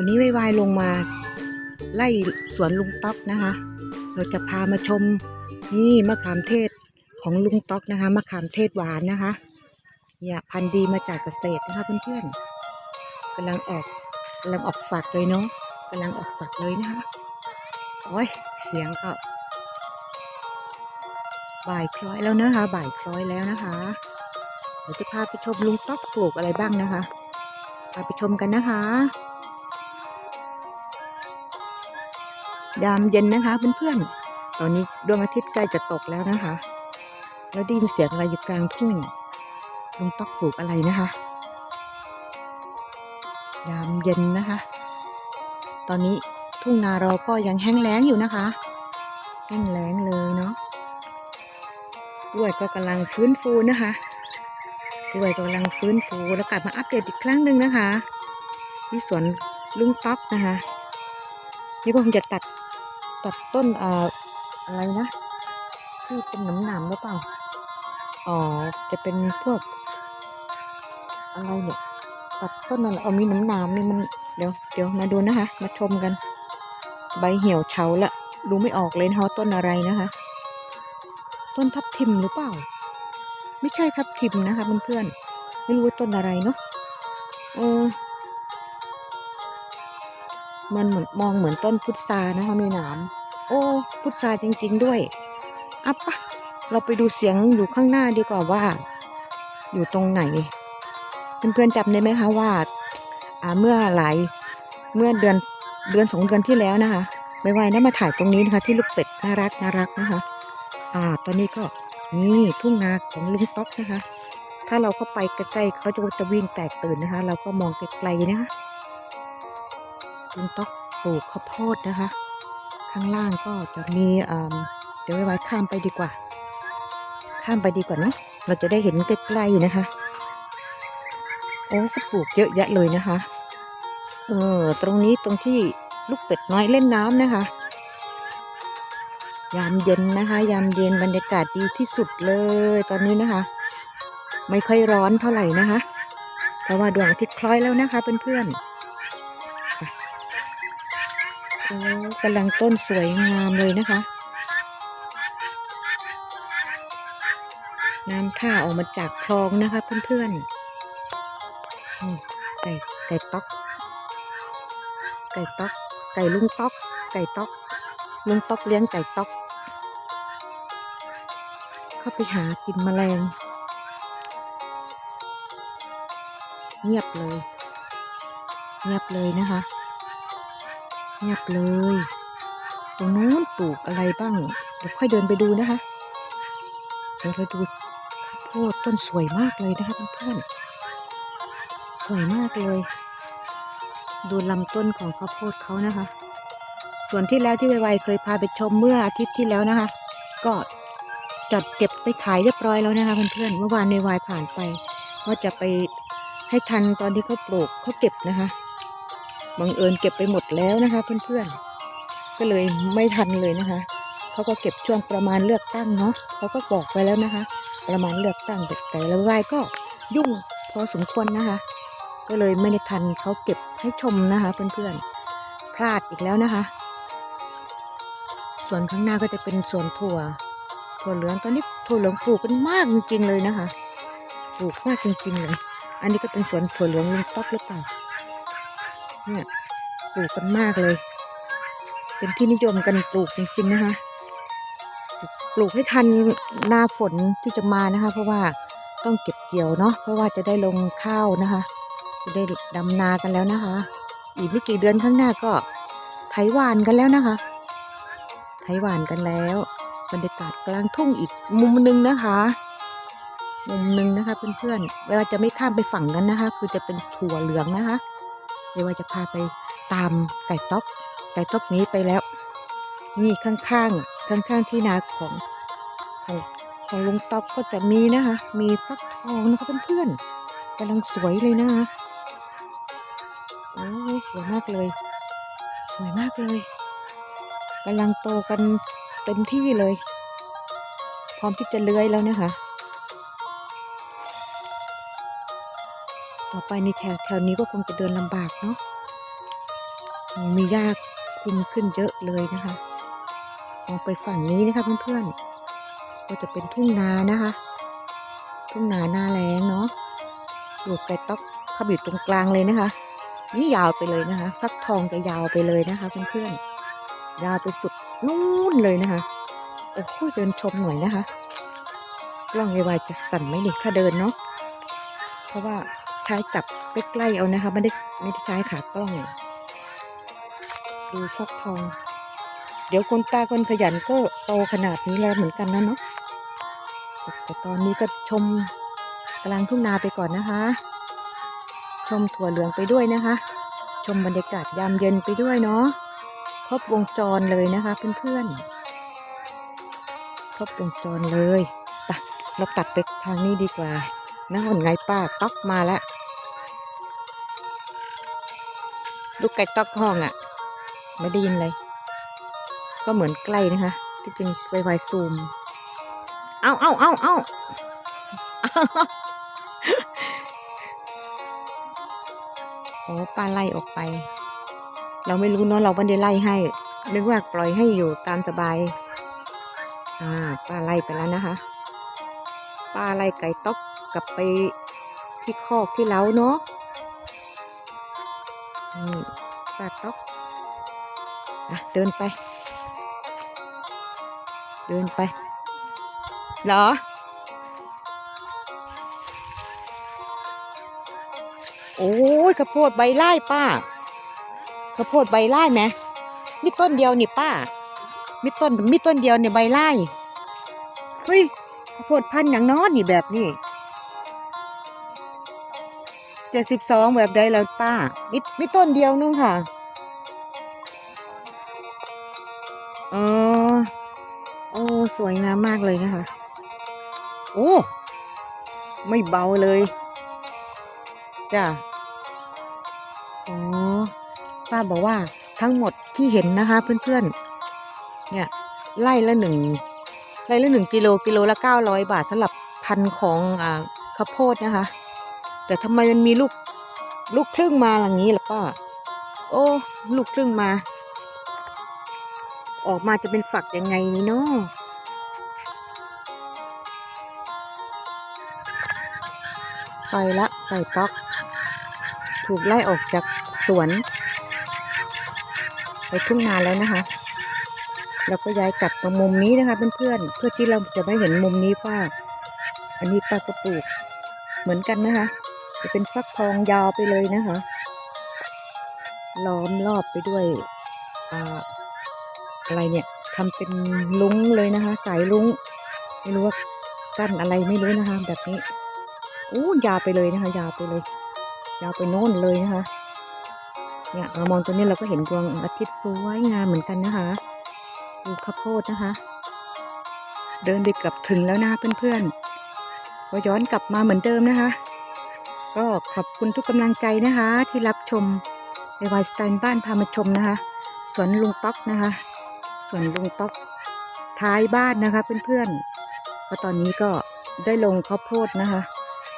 วันนี้วายๆลงมาไล่สวนลุงต๊อกนะคะ เราจะพามาชมนี่มะขามเทศของลุงต๊อกนะคะมะขามเทศหวานนะคะเนี่ยพันธุ์ดีมาจากเกษตรนะคะเพื่อนๆกำลังออกกำลังออกฝักเลยเนาะกำลังออกฝักเลยนะคะโอ้ยเสียงก็บ่ายคล้อยแล้วนะคะบ่ายคล้อยแล้วนะคะเดี๋ยวจะพาไปชมลุงต๊อกปลูกอะไรบ้างนะคะพาไปชมกันนะคะ ยามเย็นนะคะเพื่อนๆ ตอนนี้ดวงอาทิตย์ใกล้จะตกแล้วนะคะ แล้วได้ยินเสียงอะไรอยู่กลางทุ่งลุงต๊อกปลูกอะไรนะคะ ยามเย็นนะคะ ตอนนี้ทุ่งนาเราก็ยังแห้งแล้งอยู่นะคะ แห้งแล้งเลยเนาะกล้วยก็กำลังฟื้นฟูนะคะกล้วยก็กำลังฟื้นฟูแล้วกลับมาอัปเดตอีกครั้งหนึ่งนะคะ ที่สวนลุงต๊อกนะคะนี่ก็คงจะตัด ตัดต้นอ่ออะไรนะที่เป็นหนามหนามหรือเปล่าอ๋อจะเป็นพวก อะไรเนี่ยตัดต้นอะไรเอามีหนามหนามนี่มันเดี๋ยวเดี๋ยวมาดูนะคะ มาชมกัน ใบเหี่ยวเฉาละดูไม่ออกเลยนะคะว่าต้นอะไรนะคะ ต้นทับทิมหรือเปล่า ไม่ใช่ทับทิมนะคะเพื่อนๆไม่รู้ว่าต้นอะไรเนาะเออ มันเหมือนมองเหมือนต้นพุทรานะคะมีหนามโอ้พุทราจริง ๆ ด้วยอัปปะเราไปดูเสียงอยู่ข้างหน้าดีกว่าว่า อยู่ตรงไหน เพื่อนๆจำได้ไหมคะว่าอ่าเมื่อหลายเมื่อเดือนเดือนสองเดือนที่แล้วนะคะไม่ไหวนะมาถ่ายตรงนี้นะคะที่ลูกเป็ดน่ารักน่ารักนะคะอ่าตอนนี้ก็นี่ทุ่งนาของลุงต๊อกนะคะ ถ้าเราเข้าไปใกล้ๆเขาจะจะวิ่งแตกตื่นนะคะ เราก็มองไกลๆนะคะ ลุงต๊อกปลูกข้าวโพดนะคะ ข้างล่างก็จะมีเดี๋ยวไว้ข้ามไปดีกว่า ข้ามไปดีกว่านะเราจะได้เห็นใกล้ๆนะคะ โอ้ก็ปลูกเยอะแยะเลยนะคะ เออตรงนี้ตรงที่ลูกเป็ดน้อยเล่นน้ำนะคะ ยามเย็นนะคะ ยามเย็นบรรยากาศดีที่สุดเลยตอนนี้นะคะ ไม่ค่อยร้อนเท่าไหร่นะคะ เพราะว่าดวงอาทิตย์คล้อยแล้วนะคะเพื่อนๆ โอ้กำลังต้นสวยงามเลยนะคะ น้ำท่าออกมาจากคลองนะคะเพื่อนๆไก่ไก่ต๊อก ไก่ต๊อก ไก่ลุงต๊อก ไก่ต๊อก ลุงต๊อกเลี้ยงไก่ต๊อก เข้าไปหากินแมลง เงียบเลย เงียบเลยนะคะ เงียบเลย ตรงนู้นปลูกอะไรบ้าง เดี๋ยวค่อยเดินไปดูนะคะ เดี๋ยวเราดูข้าวโพดต้นสวยมากเลยนะคะเพื่อนๆ สวยมากเลย ดูลำต้นของข้าวโพดเขานะคะ ส่วนที่แล้วที่ไวๆเคยพาไปชมเมื่ออาทิตย์ที่แล้วนะคะ ก็จัดเก็บไปขายเรียบร้อยแล้วนะคะเพื่อนๆ เมื่อวานในวายผ่านไปว่าจะไปให้ทันตอนที่เขาปลูกเขาเก็บนะคะ บังเอิญเก็บไปหมดแล้วนะคะ เพื่อนๆ ก็เลยไม่ทันเลยนะคะ เขาก็เก็บช่วงประมาณเลือกตั้งเนาะเขาก็บอกไปแล้วนะคะ ประมาณเลือกตั้งแต่ละวายก็ยุ่งพอสมควรนะคะ ก็เลยไม่ได้ทันเขาเก็บให้ชมนะคะ เพื่อนๆ พลาดอีกแล้วนะคะ ส่วนข้างหน้าก็จะเป็นสวนถั่ว ถั่วเหลืองตอนนี้ถั่วเหลืองปลูกกันมากจริงๆเลยนะคะ ปลูกมากจริงๆเลย อันนี้ก็เป็นสวนถั่วเหลืองลุงต๊อกหรือเปล่า เนี่ยปลูกกันมากเลย เป็นที่นิยมกันปลูกจริง ๆ นะคะ ปลูกให้ทันหน้าฝนที่จะมานะคะ เพราะว่าต้องเก็บเกี่ยวเนาะเพราะว่าจะได้ลงข้าวนะคะจะได้ดำนากันแล้วนะคะ อีกไม่กี่เดือนข้างหน้าก็ไถหวานกันแล้วนะคะ ไถหวานกันแล้วบรรยากาศกลางทุ่งอีกมุมหนึ่งนะคะมุมหนึ่งนะคะเพื่อนๆเวลาจะไม่ข้ามไปฝั่งนั้นนะคะ คือจะเป็นถั่วเหลืองนะคะ ดี๋ยวว่าจะพาไปตามไก่ต๊อก ไก่ต๊อกนี้ไปแล้ว นี่ข้างๆ ข้างๆที่นาของของของลุงต๊อกก็จะมีนะคะ มีฟักทองนะคะเพื่อนๆกำลังสวยเลยนะคะโอ้ยสวยมากเลย สวยมากเลยกำลังโตกันเต็มที่เลย พร้อมที่จะเลื้อยแล้วนะคะ ต่อไปในแถวแถวนี้ก็คงจะเดินลำบากเนาะมีหญ้าคุมขึ้นเยอะเลยนะคะมองไปฝั่งนี้นะคะเพื่อนๆ ก็จะเป็นทุ่งนานะคะ ทุ่งนาหน้าแล้งเนาะปลูกไก่ต๊อกเขาอยู่ตรงกลางเลยนะคะ นี่ยาวไปเลยนะคะ ฟักทองจะยาวไปเลยนะคะเพื่อนๆ ยาวไปสุดนู่นเลยนะคะโอ้โหเดินชมหน่อยนะคะ กล้องไวๆจะสั่นไหมนี่ถ้าเดินเนาะ เพราะว่า ใช้จับใกล้ๆเอานะคะ ไม่ได้ไม่ได้ใช้ขากล้อง ดูฟักทอง เดี๋ยวคนตาคนขยันก็โตขนาดนี้แล้วเหมือนกันนะเนาะแต่ตอนนี้ก็ชมกลางทุ่งนาไปก่อนนะคะ ชมถั่วเหลืองไปด้วยนะคะ ชมบรรยากาศยามเย็นไปด้วยเนาะครบวงจรเลยนะคะเพื่อนๆครบวงจรเลยไปเราตัดไปทางนี้ดีกว่านะคนไงป้าต๊อกมาแล้ว ลูกไก่ตอกห้องอะ่ะ ไม่ได้ยินเลย ก็เหมือนใกล้นะคะ ที่จริงไวไวซูม เอาเอาเอาเอาโอ้ป้าไล่ออกไป เราไม่รู้เนาะเราไม่ได้ไล่ให้ นึกว่าปล่อยให้อยู่ตามสบาย อ่าป้าไล่ไปแล้วนะคะป้าไล่ไก่ต๊อกกลับไปที่คอกที่เล้าเนาะ นี่ป้าต๊อกอะเดินไป เดินไป เหรอ โอ้ยข้าวโพดใบไล่ป้าข้าวโพดใบไล่ไหมมีต้นเดียวนี่ป้า มีต้นมีต้นเดียวเนี่ยใบไล่เฮ้ยข้าวโพดพันธุ์อย่างน้อยนี่แบบนี้ เจ็ดสิบสองแบบใดแล้วป้ามีมีต้นเดียวนึงค่ะอ๋อโอ้สวยงามมากเลยนะคะ โอ้ ไม่เบาเลย จ้ะอ๋อป้าบอกว่าทั้งหมดที่เห็นนะคะ เพื่อนๆ เนี่ยไล่ละหนึ่งไล่ละหนึ่งกิโลกิโลละเก้าร้อยบาทสำหรับพันของอ่าข้าวโพดนะคะ แต่ทำไมมันมีลูกลูกครึ่งมาอย่างนี้ล่ะป้าโอ้ลูกครึ่งมา ออกมาจะเป็นฝักยังไงนี่เนาะไปละไก่ต๊อก ถูกไล่ออกจากสวน ไปทุ่งนาแล้วนะคะเราก็ย้ายกลับตรงมุมนี้นะคะเพื่อนๆเพื่อที่เราจะไม่เห็นมุมนี้ป้า อันนี้ป้าก็ปลูกเหมือนกันนะคะ จะเป็นฟักทองยาวไปเลยนะคะ ล้อมรอบไปด้วยอ่าอะไรเนี่ยทำเป็นลุ้งเลยนะคะ สายลุ้ง ไม่รู้ว่ากั้นอะไรไม่รู้นะคะ แบบนี้อู้ยาวไปเลยนะคะ ยาวไปเลย ยาวไปโน่นเลยนะคะ เนี่ยเรามองตรงนี้เราก็เห็นดวงอาทิตย์สวยงามเหมือนกันนะคะดูข้าวโพดนะคะ เดินไปเกับถึงแล้วนะเพื่อนๆก็ย้อนกลับมาเหมือนเดิมนะคะ ก็ขอบคุณทุกกำลังใจนะคะ ที่รับชมในวายสไตล์บ้านพามาชมนะคะ สวนลุงป๊อกนะคะ สวนลุงป๊อกท้ายบ้านนะคะเพื่อนๆก็ตอนนี้ก็ได้ลงข้าวโพดนะคะ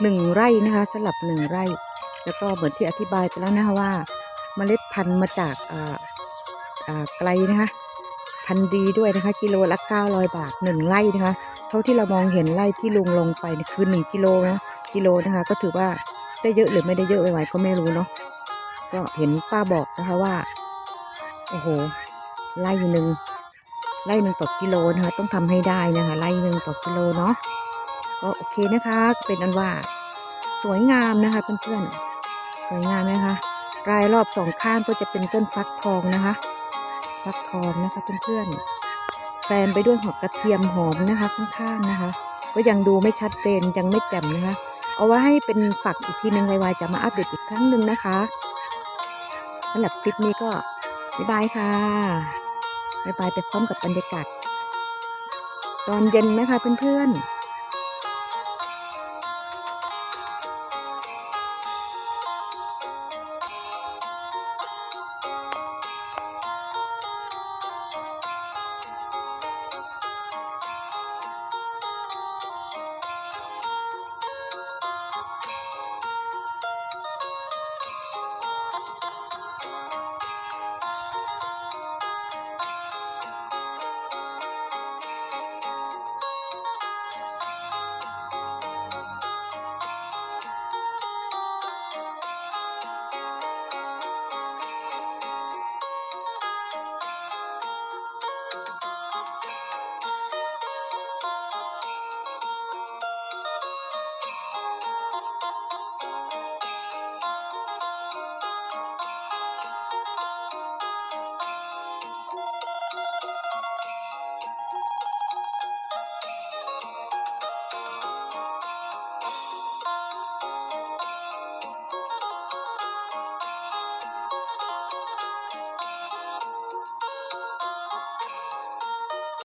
หนึ่งไร่นะคะสลับหนึ่งไร่ แล้วก็เหมือนที่อธิบายไปแล้วนะคะว่าเมล็ดพันธุ์มาจากอ่าอ่าไกลนะคะพันธุ์ดีด้วยนะคะ กิโลละ900 บาทหนึ่งไร่นะคะ เท่าที่เรามองเห็นไร่ที่ลุงลงไปคือหนึ่งกิโลนะกิโลนะคะ ก็ถือว่า ได้เยอะหรือไม่ได้เยอะไว้ๆก็ไม่รู้เนาะก็เห็นป้าบอกนะคะว่า โอ้โหไร่หนึ่งไร่หนึ่งต่อกิโลนะคะ ต้องทำให้ได้นะคะไร่หนึ่งต่อกิโลเนาะก็โอเคนะคะ เป็นอันว่าสวยงามนะคะเพื่อนๆสวยงามนะคะ รายรอบสองข้างก็จะเป็นต้นฟักทองนะคะ ฟักทองนะคะเพื่อนๆแซมไปด้วยหอมกระเทียมหอมนะคะ ข้างๆนะคะ ก็ยังดูไม่ชัดเจนยังไม่แจ่มนะคะ เอาไว้ให้เป็นฝักอีกทีหนึ่งไวๆจะมาอัปเดตอีกครั้งหนึ่งนะคะสำหรับคลิปนี้ก็บ๊ายบายค่ะบ๊ายบายไปพร้อมกับบรรยากาศตอนเย็นนะคะเพื่อนๆ